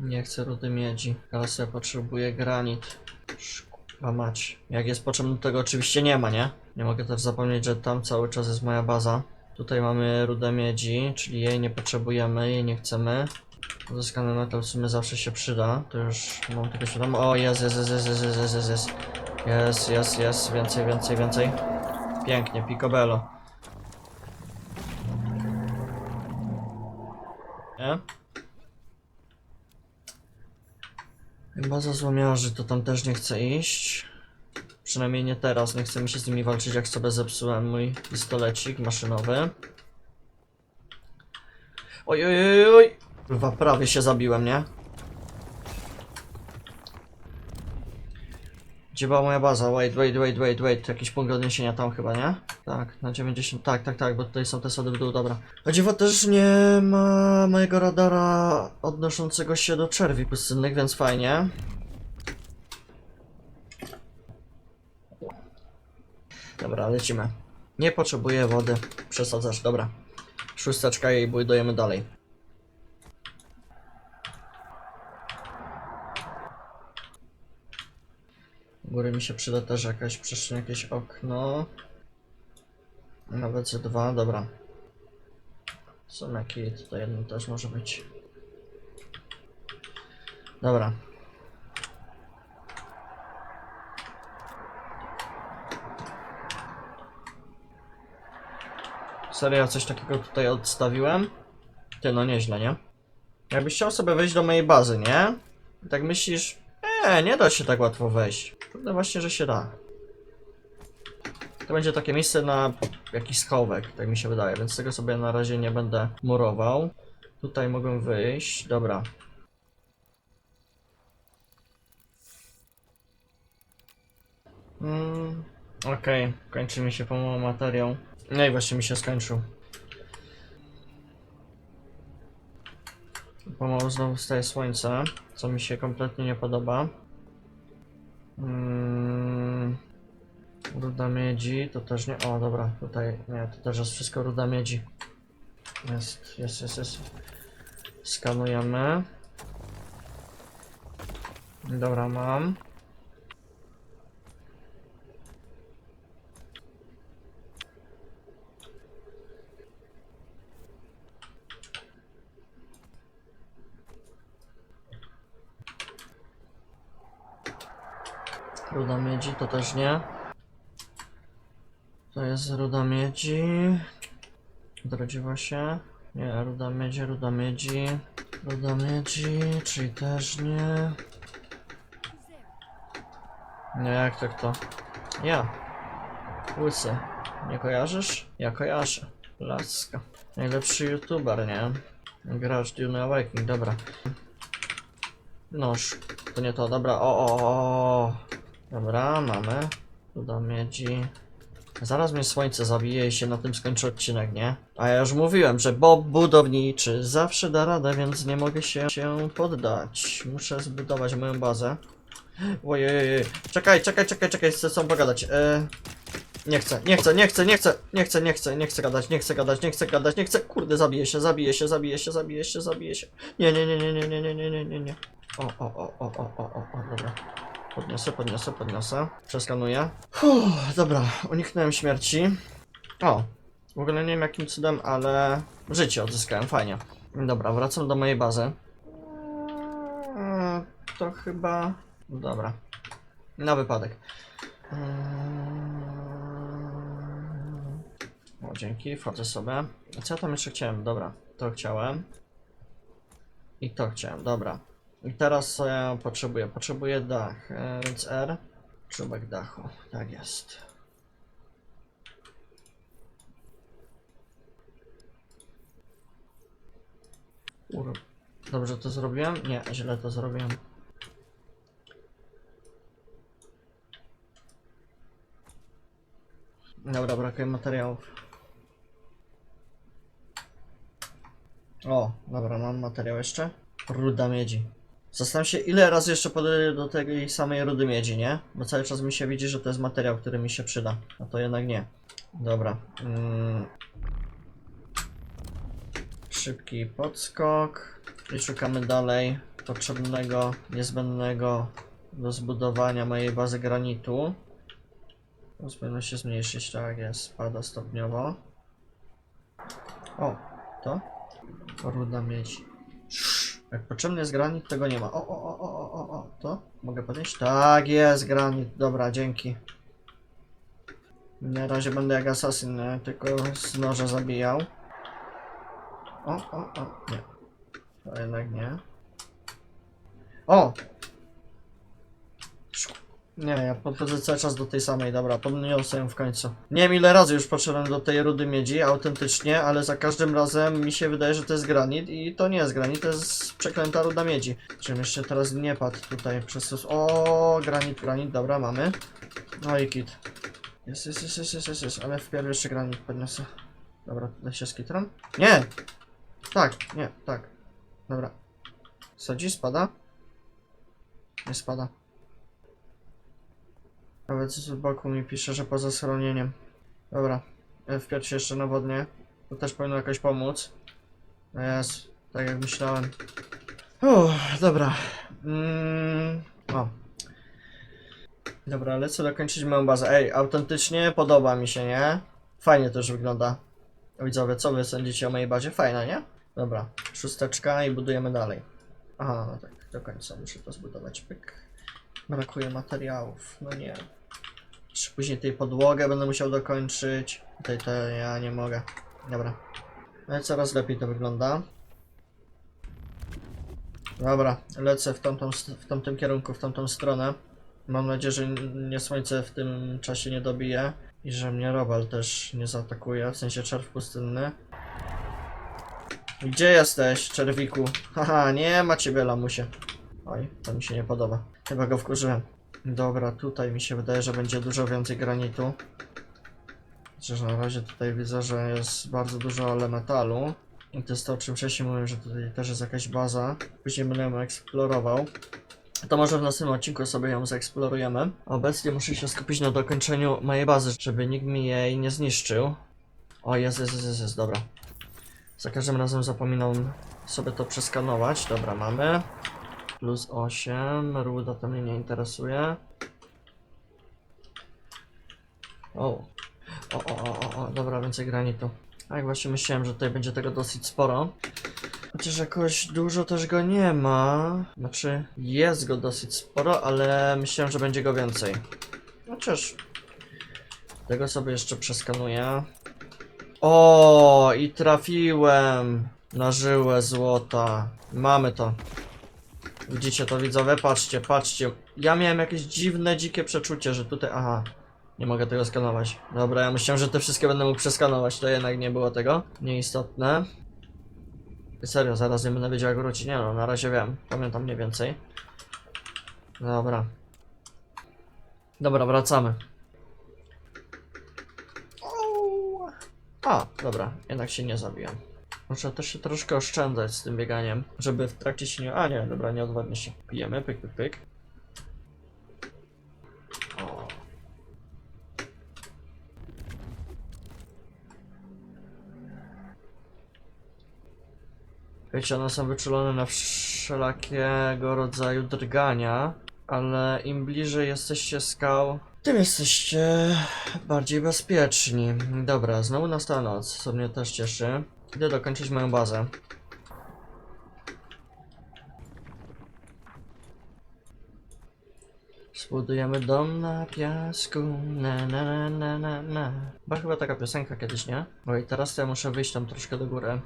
Nie chcę rudy miedzi, ale sobie potrzebuję granit. Kurwa mać. Jak jest potrzebny, tego oczywiście nie ma, nie? Nie mogę też zapomnieć, że tam cały czas jest moja baza. Tutaj mamy rudę miedzi, czyli jej nie potrzebujemy, jej nie chcemy. Uzyskany metal w sumie zawsze się przyda. To już mam tylko świadomo. O, jest, jest, jest, jest, jest, jest, jest, jest. Jest, jest, jest, więcej, więcej, więcej. Pięknie, picobello. Nie? Baza złomiarzy, to tam też nie chcę iść. Przynajmniej nie teraz, nie chcę mi się z nimi walczyć, jak sobie zepsułem mój pistolecik maszynowy. Oj, oj, oj, oj! Kurwa, prawie się zabiłem, nie? Gdzie była moja baza? Wait, wait, wait, wait, wait. Jakiś punkt odniesienia tam chyba, nie? Tak, na 90. Tak, tak, tak, bo tutaj są te sody w dół, dobra. A dziwo też nie ma mojego radara odnoszącego się do czerwi pustynnych, więc fajnie. Dobra, lecimy. Nie potrzebuję wody. Przesadzasz, dobra. Szósteczka i budujemy dalej. U góry mi się przyda też jakaś przestrzeń, jakieś okno. Nawet ze dwa, dobra. Są jakie tutaj jedno też może być. Dobra. Serio, coś takiego tutaj odstawiłem? Ty, no nieźle, nie? Jakbyś chciał sobie wejść do mojej bazy, nie? I tak myślisz, nie, nie da się tak łatwo wejść. Kurde, właśnie, że się da. To będzie takie miejsce na jakiś schowek, tak mi się wydaje, więc tego sobie na razie nie będę murował. Tutaj mogę wyjść, dobra. Mm, Okej, kończy mi się pomału materiał. No i właśnie mi się skończył. Pomału znowu wstaje słońce, co mi się kompletnie nie podoba. Mm, ruda miedzi, to też nie. O, dobra, tutaj nie, to też jest wszystko ruda miedzi. Jest, jest, jest, jest. Skanujemy. Dobra, mam. Ruda miedzi to też nie. To jest ruda miedzi. Odrodziła się. Nie, ruda miedzi, ruda miedzi. Ruda miedzi, czyli też nie. Nie, jak to kto? Ja. Łysy. Nie kojarzysz? Ja kojarzę. Laska. Najlepszy youtuber, nie? Gracz Dune Awakening, dobra. Noż. To nie to, dobra. O, o, o, o. Dobra, mamy. Tu do miedzi. Zaraz mnie słońce zabije się na tym skończy odcinek, nie? A ja już mówiłem, że Bob budowniczy zawsze da radę, więc nie mogę się, poddać. Muszę zbudować moją bazę. Ojej, czekaj, czekaj, czekaj, czekaj, chcę tobą pogadać. E... Nie chcę, nie chcę, nie chcę, nie chcę, nie chcę, nie chcę, nie chcę gadać, nie chcę gadać, nie chcę gadać, nie chcę, kurde, zabiję się, zabiję się, zabiję się, zabiję się, zabiję się. Nie, nie, nie, nie, nie, nie, nie, nie, nie, nie, o, o, o, o, o, o, o, dobra. Podniosę, podniosę, podniosę. Przeskanuję. Uff, dobra, uniknąłem śmierci. O, w ogóle nie wiem jakim cudem, ale życie odzyskałem, fajnie. Dobra, wracam do mojej bazy. Eee, To chyba... Dobra. Na wypadek. Eee, O, dzięki, wchodzę sobie. Co ja tam jeszcze chciałem? Dobra, to chciałem. I to chciałem, dobra. I teraz co ja potrzebuję? Potrzebuję dach, e, więc R. Czubek dachu, tak jest. Dobrze to zrobiłem? Nie, źle to zrobiłem. Dobra, brakuje materiałów. O, dobra, mam materiał jeszcze. Ruda miedzi. Zastanawiam się, ile razy jeszcze podejdę do tej samej rudy miedzi, nie? Bo cały czas mi się widzi, że to jest materiał, który mi się przyda. A to jednak nie. Dobra. Mm. Szybki podskok. I szukamy dalej. potrzebnego, niezbędnego do zbudowania mojej bazy granitu. Powinno się zmniejszyć, tak jest, spada stopniowo. O, to? Ruda miedź. Jak potrzebny jest granit, tego nie ma. O, o, o, o, o, o, to? Mogę podnieść? Tak, jest granit. Dobra, dzięki. Na razie będę jak asasyn, tylko z noża zabijał. O, o, o, nie. To jednak nie. O! Nie, ja podchodzę cały czas do tej samej, dobra, podniosę ją w końcu. Nie wiem ile razy już podszedłem do tej rudy miedzi, autentycznie, ale za każdym razem mi się wydaje, że to jest granit i to nie jest granit, to jest przeklęta ruda miedzi. Czym jeszcze teraz nie padł tutaj przez. O, granit, granit, dobra, mamy. No i kit. Jest, jest, jest, jest, jest, jest, ale wpierw jeszcze granit podniosę. Dobra, tutaj się skitram. Nie! Tak, nie, tak. Dobra. Sadzi, spada? Nie spada. Nawet z boku mi pisze, że poza schronieniem. Dobra. e, Wpiąć się jeszcze na wodnie. To też powinno jakoś pomóc. No Jest, tak jak myślałem. Uff, dobra. Mm, o. Dobra, lecę dokończyć moją bazę. Ej, autentycznie podoba mi się, nie? Fajnie już wygląda. Widzowie, co wy sądzicie o mojej bazie? Fajna, nie? Dobra, szósteczka i budujemy dalej. Aha, no tak, do końca muszę to zbudować. Pyk. Brakuje materiałów, no nie. Później tej podłogę będę musiał dokończyć. Tutaj to ja nie mogę. Dobra. Ale coraz lepiej to wygląda. Dobra, lecę w, tamtą, w tamtym kierunku, w tamtą stronę. Mam nadzieję, że n- mnie słońce w tym czasie nie dobije i że mnie robal też nie zaatakuje, w sensie czerw pustynny. Gdzie jesteś, czerwiku? Haha, nie ma ciebie, lamusie. Oj, to mi się nie podoba. Chyba go wkurzyłem. Dobra, tutaj mi się wydaje, że będzie dużo więcej granitu. Chociaż na razie tutaj widzę, że jest bardzo dużo elementalu. I to jest to, o czym wcześniej mówiłem, że tutaj też jest jakaś baza. Później będę ją eksplorował. To może w następnym odcinku sobie ją zaeksplorujemy. Obecnie muszę się skupić na dokończeniu mojej bazy, żeby nikt mi jej nie zniszczył. O, jest, jest, jest, jest dobra. Za każdym razem zapominam sobie to przeskanować. Dobra, mamy. Plus 8. Ruda to mnie nie interesuje. O. O, o, o, o, dobra, więcej granitu. A jak właśnie myślałem, że tutaj będzie tego dosyć sporo. Chociaż jakoś dużo też go nie ma. Znaczy, jest go dosyć sporo, ale myślałem, że będzie go więcej. Chociaż. Tego sobie jeszcze przeskanuję. O, i trafiłem na żyłę złota. Mamy to. Widzicie to widzowie? Patrzcie, patrzcie. Ja miałem jakieś dziwne, dzikie przeczucie, że tutaj... Aha. Nie mogę tego skanować. Dobra, ja myślałem, że te wszystkie będę mógł przeskanować. To jednak nie było tego. Nieistotne. Serio, zaraz nie będę wiedział jak wrócić. Nie no, na razie wiem. Pamiętam mniej więcej. Dobra. Dobra, wracamy. A, dobra, jednak się nie zabijam. Muszę też się troszkę oszczędzać z tym bieganiem, żeby w trakcie się nie... A nie, dobra, nie odwadnie się. Pijemy, pyk, pyk, pyk. O. Wiecie, one są wyczulone na wszelakiego rodzaju drgania, ale im bliżej jesteście skał, tym jesteście bardziej bezpieczni. Dobra, znowu nastała noc, co mnie też cieszy. Idę dokończyć moją bazę. Zbudujemy dom na piasku, na na na na na. Była chyba taka piosenka kiedyś, nie? Oj, teraz to ja muszę wyjść tam troszkę do góry.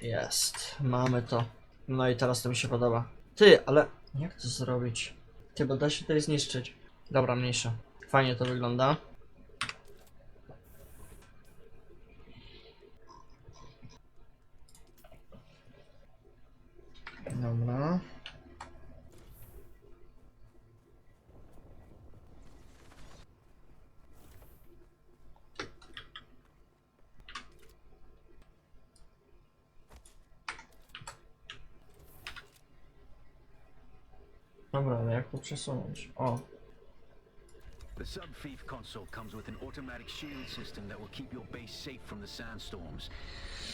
Jest, mamy to. No i teraz to mi się podoba. Ty, ale jak to zrobić? Ty, bo da się tutaj zniszczyć. Dobra, mniejsza. Fajnie to wygląda. Dobra, ale jak to przesunąć? O, The sub-thief console comes with an automatic shield system that will keep your base safe from the sandstorms.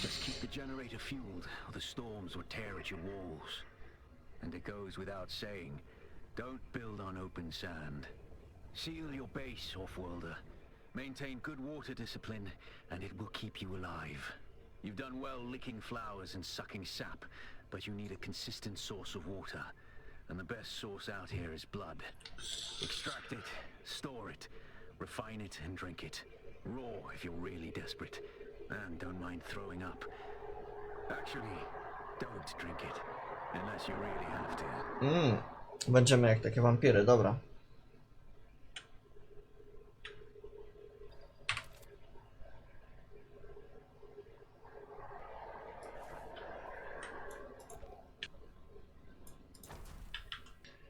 Just keep the generator fueled, or the storms will tear at your walls. And it goes without saying, don't build on open sand. Seal your base, Offworlder. Maintain good water discipline, and it will keep you alive. You've done well licking flowers and sucking sap, but you need a consistent source of water. And the best source out here is blood. Extract it, store it, refine it, and drink it. Raw if you're really desperate. And don't mind throwing up. Actually, don't drink it. Unless you really have to. Mmm. Będziemy jak takie wampiry, dobra.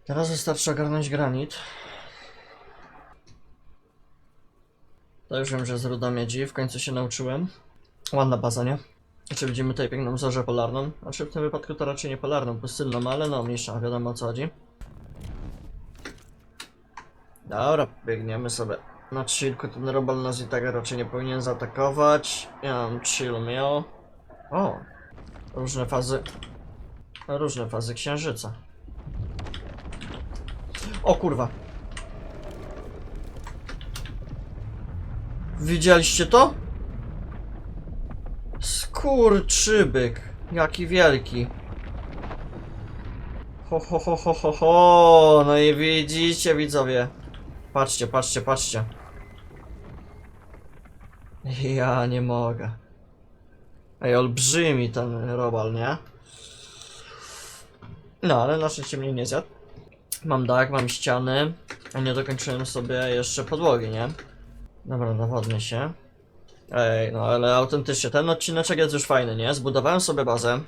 Teraz wystarczy ogarnąć granit. To już wiem, że z ruda miedzi, w końcu się nauczyłem. Ładna baza, nie? Znaczy widzimy tutaj piękną zorzę polarną. Znaczy w tym wypadku to raczej nie polarną, pustynną, ale no mniejsza, wiadomo o co chodzi. Dobra, biegniemy sobie na chillku. Ten robal nas i tak raczej nie powinien zaatakować. Ja mam chill miał. O! Różne fazy. Różne fazy księżyca. O kurwa! Widzieliście to? Skurczybyk. Jaki wielki. Ho, ho, ho, ho, ho, ho. No i widzicie, widzowie. Patrzcie, patrzcie, patrzcie. Ja nie mogę. Ej, olbrzymi ten robal, nie? No, ale na szczęście mnie nie zjadł. Mam dach, mam ściany. A nie dokończyłem sobie jeszcze podłogi, nie? Dobra, dowodny się. Ej, no ale autentycznie, ten odcineczek jest już fajny, nie? Zbudowałem sobie bazę.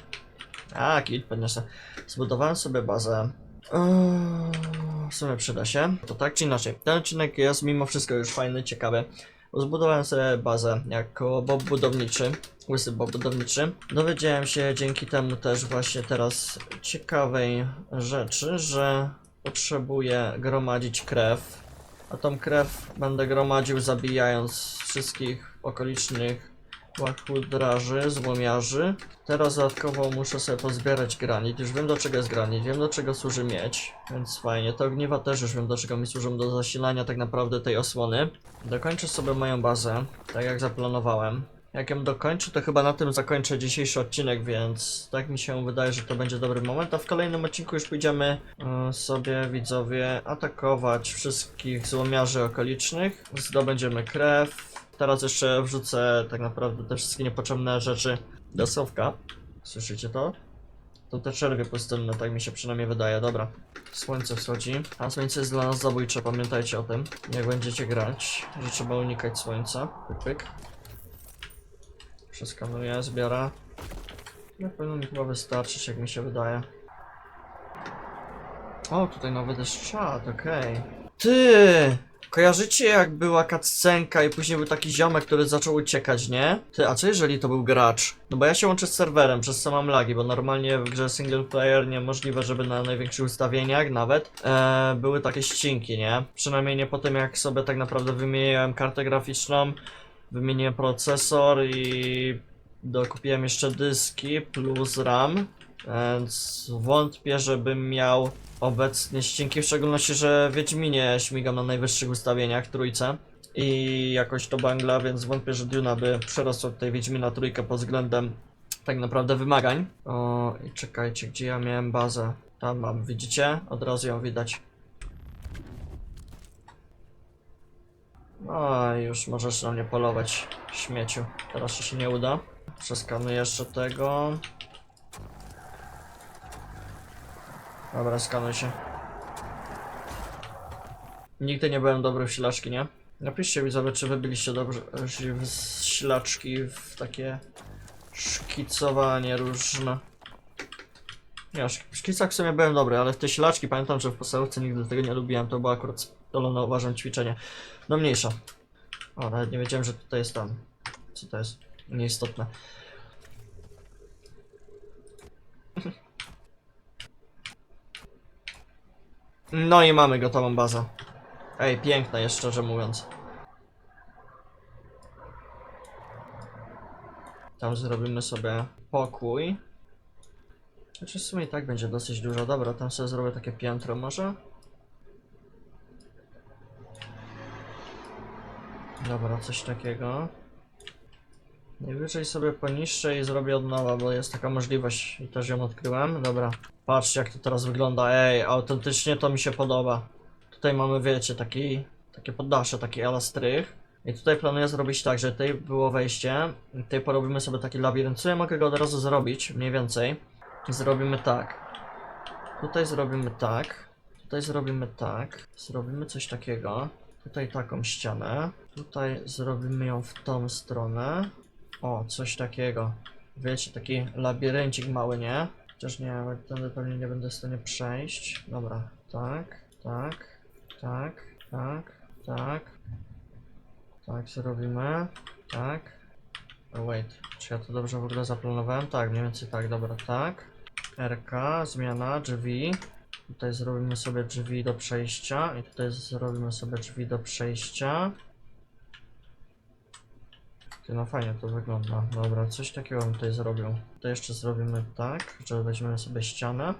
A, kit, podniosę. Zbudowałem sobie bazę. Eee, w sumie przyda się. To tak czy inaczej. Ten odcinek jest mimo wszystko już fajny, ciekawy. Zbudowałem sobie bazę jako Bob budowniczy. Łysy Bob budowniczy. Dowiedziałem się dzięki temu też właśnie teraz ciekawej rzeczy, że potrzebuję gromadzić krew. A tą krew będę gromadził zabijając wszystkich okolicznych łachudraży, złomiarzy. Teraz dodatkowo muszę sobie pozbierać granit. Już wiem do czego jest granit, wiem do czego służy miedź, więc fajnie. Te ogniwa też już wiem do czego mi służą, do zasilania tak naprawdę tej osłony. Dokończę sobie moją bazę, tak jak zaplanowałem. Jak ją dokończę, to chyba na tym zakończę dzisiejszy odcinek, więc tak mi się wydaje, że to będzie dobry moment. A w kolejnym odcinku już pójdziemy e, sobie, widzowie, atakować wszystkich złomiarzy okolicznych. Zdobędziemy krew. Teraz jeszcze wrzucę tak naprawdę te wszystkie niepotrzebne rzeczy do słowka. Słyszycie to? To te czerwie pustynne, tak mi się przynajmniej wydaje. Dobra. Słońce wschodzi. A słońce jest dla nas zabójcze, pamiętajcie o tym. Jak będziecie grać, że trzeba unikać słońca. Pyk, pyk. Przeskanuję, zbiorę. No powinno mi chyba wystarczyć, jak mi się wydaje. O, tutaj nawet jest czat, okej. Ty! Kojarzycie jak była cutscenka i później był taki ziomek, który zaczął uciekać, nie? Ty, a co jeżeli to był gracz? No bo ja się łączę z serwerem, przez co mam lagi, bo normalnie w grze single player niemożliwe, żeby na największych ustawieniach nawet e, były takie ścinki, nie? Przynajmniej nie po tym jak sobie tak naprawdę wymieniłem kartę graficzną, wymieniłem procesor i dokupiłem jeszcze dyski plus RAM, więc wątpię, żebym miał obecnie ścinki, w szczególności, że Wiedźminie śmigam na najwyższych ustawieniach, trójce i jakoś to bangla, więc wątpię, że Duna by przerosła tutaj Wiedźmina trójkę pod względem tak naprawdę wymagań. O, i czekajcie, gdzie ja miałem bazę? Tam mam, widzicie? Od razu ją widać. I już możesz na mnie polować, śmieciu. Teraz się nie uda. Przeskanuję jeszcze tego. Dobra, skanuj się. Nigdy nie byłem dobry w silaczki, nie? Napiszcie widzowie, czy wy byliście dobrze w silaczki, w takie szkicowanie różne. Ja w szkicach w sumie byłem dobry, ale w te silaczki pamiętam, że w podstawówce nigdy tego nie lubiłem, to było akurat spalone uważam ćwiczenie. No mniejsza. O, nawet nie wiedziałem, że tutaj jest tam. Co to jest? Nieistotne. No i mamy gotową bazę. Ej, piękna jest szczerze mówiąc. Tam zrobimy sobie pokój. Znaczy w sumie i tak będzie dosyć dużo. Dobra, tam sobie zrobię takie piętro może. Dobra, coś takiego. Najwyżej sobie poniższej zrobię od nowa, bo jest taka możliwość i też ją odkryłem. Dobra, patrzcie jak to teraz wygląda. Ej, autentycznie to mi się podoba. Tutaj mamy, wiecie, taki, takie poddasze, taki elastrych. I tutaj planuję zrobić tak, że tutaj było wejście. i Tutaj porobimy sobie taki labirynt. Co ja mogę go od razu zrobić, mniej więcej. Zrobimy tak. Tutaj zrobimy tak. Tutaj zrobimy tak. Zrobimy coś takiego. Tutaj taką ścianę. Tutaj zrobimy ją w tą stronę. O, coś takiego. Wiecie, taki labiryncik mały, nie? Chociaż nie, tędy pewnie nie będę w stanie przejść. Dobra, tak, tak, tak, tak, tak. Tak, zrobimy. Tak. Wait, czy ja to dobrze w ogóle zaplanowałem? Tak, mniej więcej tak, dobra, tak. RK, zmiana, drzwi. Tutaj zrobimy sobie drzwi do przejścia i tutaj zrobimy sobie drzwi do przejścia. Ty, no fajnie to wygląda. Dobra, coś takiego bym tutaj zrobił. To jeszcze zrobimy tak, że weźmiemy sobie ścianę.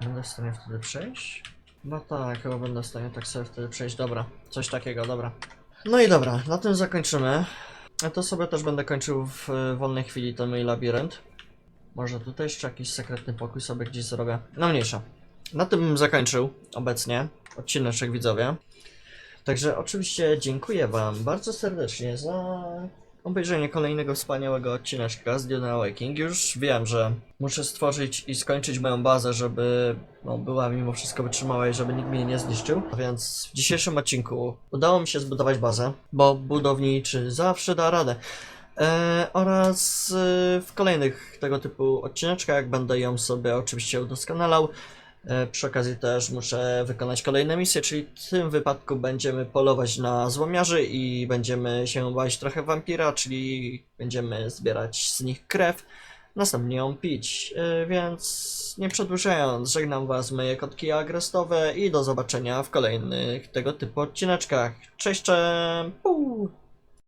Będę w stanie wtedy przejść? No tak, chyba będę w stanie tak sobie wtedy przejść. Dobra, coś takiego, dobra. No i dobra, na tym zakończymy. A to sobie też będę kończył w e, wolnej chwili ten mój labirynt. Może tutaj jeszcze jakiś sekretny pokój sobie gdzieś zrobię. No mniejsza. Na tym bym zakończył obecnie odcineczek widzowie. Także oczywiście dziękuję Wam bardzo serdecznie za obejrzenie kolejnego wspaniałego odcineczka z Dune Awakening. Już wiem, że muszę stworzyć i skończyć moją bazę, żeby no, była mimo wszystko wytrzymała i żeby nikt mnie nie zniszczył. A Więc w dzisiejszym odcinku udało mi się zbudować bazę, bo budowniczy zawsze da radę. E, oraz e, w kolejnych tego typu odcineczkach będę ją sobie oczywiście udoskonalał. E, Przy okazji też muszę wykonać kolejne misje, czyli w tym wypadku będziemy polować na złomiarzy i będziemy się bać trochę wampira, czyli będziemy zbierać z nich krew, następnie ją pić. E, Więc nie przedłużając, żegnam Was moje kotki agrestowe i do zobaczenia w kolejnych tego typu odcineczkach. Cześć, cześć!